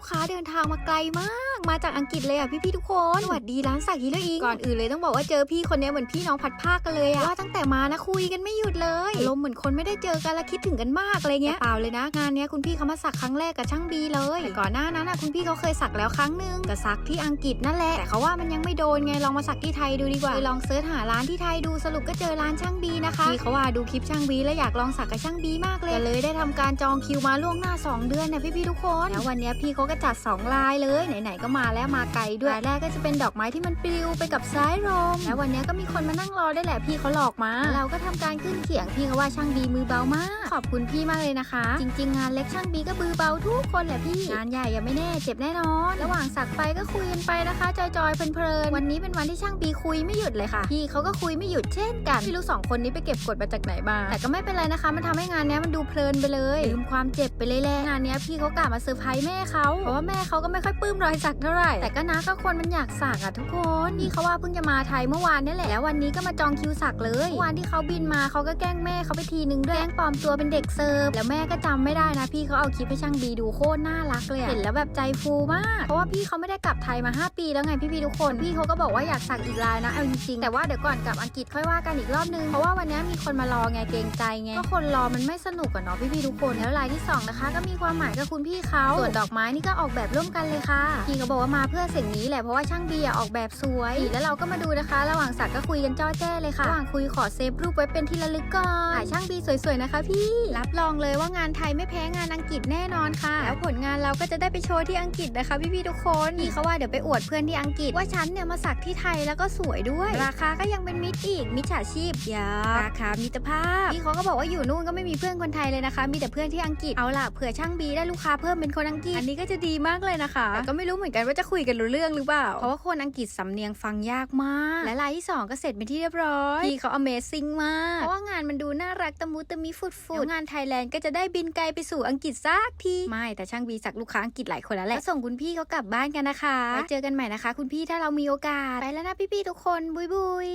ลูกค้าเดินทางมาไกลมาก มาจากอังกฤษเลยอะพี่ๆทุกคน สวัสดีร้านสักฮีโรอีก่อนอื่นเลยต้องบอกว่าเจอพี่คนนี้เหมือนพี่น้องพัดภาคกันเลยอะว่าตั้งแต่มานะคุยกันไม่หยุดเลยลมเหมือนคนไม่ได้เจอกันแล้วคิดถึงกันมากอะไรเงี้ยเปล่าเลยนะงานเนี้ยคุณพี่เขามาสักครั้งแรกกับช่างบีเลยแต่ก่อนหน้านั้นอะคุณพี่เขาเคยสักแล้วครั้งหนึ่งก็สักที่อังกฤษนั่นแหละแต่เขาว่ามันยังไม่โดนไงลองมาสักที่ไทยดูดีกว่าลองเซิร์ชหาร้านที่ไทยดูสรุปก็เจอร้านช่างบีนะคะพี่เขาว่าดูคลิปช่างบีแล้วอยากลองสักกับช่างบีมากเลยเลยได้ ทำการจองคิวมาล่วงหน้า 2 เดือนนะพี่ๆทุกคนแล้ววันนี้พี่เขาก็จัด 2 ลายเลยไหนๆก็มาแล้วมาไกลด้วยลายแรกก็จะเป็นดอกไม้ที่มันปลิวไปกับสายลมแล้ววันนี้ก็มีคนมานั่งรอได้แหละพี่เขาหลอกมา เราก็ทำการขึ้นเขียงพี่เขาว่าช่างบีมือเบามาก ขอบคุณพี่มากเลยนะคะ จริง ๆ งานเล็กช่างบีก็มือเบาทุกคนแหละพี่งานใหญ่ยังไม่แน่เจ็บแน่นอน ระหว่างสักไปก็คุยกันไปนะคะจอยๆเพลินๆวันนี้เป็นวันที่ช่างบีคุยไม่หยุดเลยค่ะพี่เขาก็คุยไม่หยุดเช่นกันไม่รู้สองคนนี้ไปเก็บกดมาจากไหนมาแต่ก็ไม่เป็นไรนะคะ มันทำให้งานนี้มันดูเพลินไปเลยลืมความเจ็บไปเลยแหละงานเนี้ยพี่เขากะมาเซอร์ไพรส์แม่เขาเพราะว่าแม่เขาก็ไม่ค่อยปลื้มรอยสักเท่าไหร่แต่ก็นะก็คนมันอยากสักอะทุกคนพี่เขาว่าเพิ่งจะมาไทยเมื่อวานนี่แหละแล้ววันนี้ก็มาจองคิวสักเลยเมื่อวานที่เขาบินมาเขาก็แกล้งแม่เขาไปทีนึงด้วยแกล้งปลอมตัวเป็นเด็กเสิร์ฟแล้วแม่ก็จำไม่ได้นะ พี่เขาเอาคลิปให้ช่างบีดูโคตรน่ารักเลยเห็นแล้วแบบใจฟูมาก เพราะว่าพี่เขาไม่ได้กลับไทยมา 5 ปีแล้วไงพี่ๆทุกคน พี่เขาก็บอกว่าอยากสักอีกลายนะเอาจริงๆแต่ว่าเดี๋ยวก่อนกลับอังกฤษค่อยว่ากันอีกรอบนึงเพราะว่าวันนี้มีคนมารอไงเกรงใจไงก็คนรอมันไม่สนุกอะเนาะพี่ๆทุกคนแล้วลายที่สองนะคะ ก็มีความหมายกับคุณพี่เขาส่วนดอกไม้นี่ก็ออกแบบร่วมกันเลยค่ะ พี่เขาบอกว่ามาเพื่อสิ่งนี้แหละเพราะว่าช่างบีอะออกแบบสวย แล้วเราก็มาดูนะคะ ระหว่างสักก็คุยกันจ้อแจ้เลยค่ะระหว่างคุยขอเซฟรูปไว้เป็นที่ระลึกก่อนถ่ายช่างบีสวยๆนะคะ พี่รับรองเลยว่างานไทยไม่แพ้งานอังกฤษแน่นอนค่ะ แล้วผลงานเราก็จะได้ไปโชว์ที่อังกฤษนะคะพี่ๆทุกคนพี่เขาว่าเดี๋ยวไปอวดเพื่อนที่อังกฤษว่าฉันเนี่ยมาสักที่ไทยแล้วก็สวยด้วย ราคาก็ยังเป็นมิตรอีกมิจฉาชีพยาราคามิตรภาพพี่เขาก็บอกว่าอยู่นู่นก็ไม่มีเพื่อนคนไทยเลยนะคะมีแต่เพื่อนที่อังกฤษเอาล่ะเผื่อช่างบีได้ลูกค้าเพิ่มเป็นคนอังกฤษอันนี้ก็จะดีมากเลยนะคะแต่ก็ไม่รู้เหมือนกันว่าจะคุยกันรู้เรื่องหรือเปล่าเพราะว่าคนอังกฤษสำเนียงฟังยากมาก และลายที่สองก็เสร็จเป็นที่เรียบร้อยพี่เขา Amazing มากเพราะว่างานมันดูน่ารักตะมุตะมิฟุดฟุดงานไทยแลนด์ก็จะได้บินไกลไปสู่อังกฤษสักทีไม่แต่ช่างบีสักลูกค้าอังกฤษหลายคนแล้วแหละก็ส่งคุณพี่เขากลับบ้านกันนะคะไว้เจอกันใหม่นะคะ คุณพี่ถ้าเรามีโอกาสไปแล้วนะพี่ๆทุกคนบุยบุย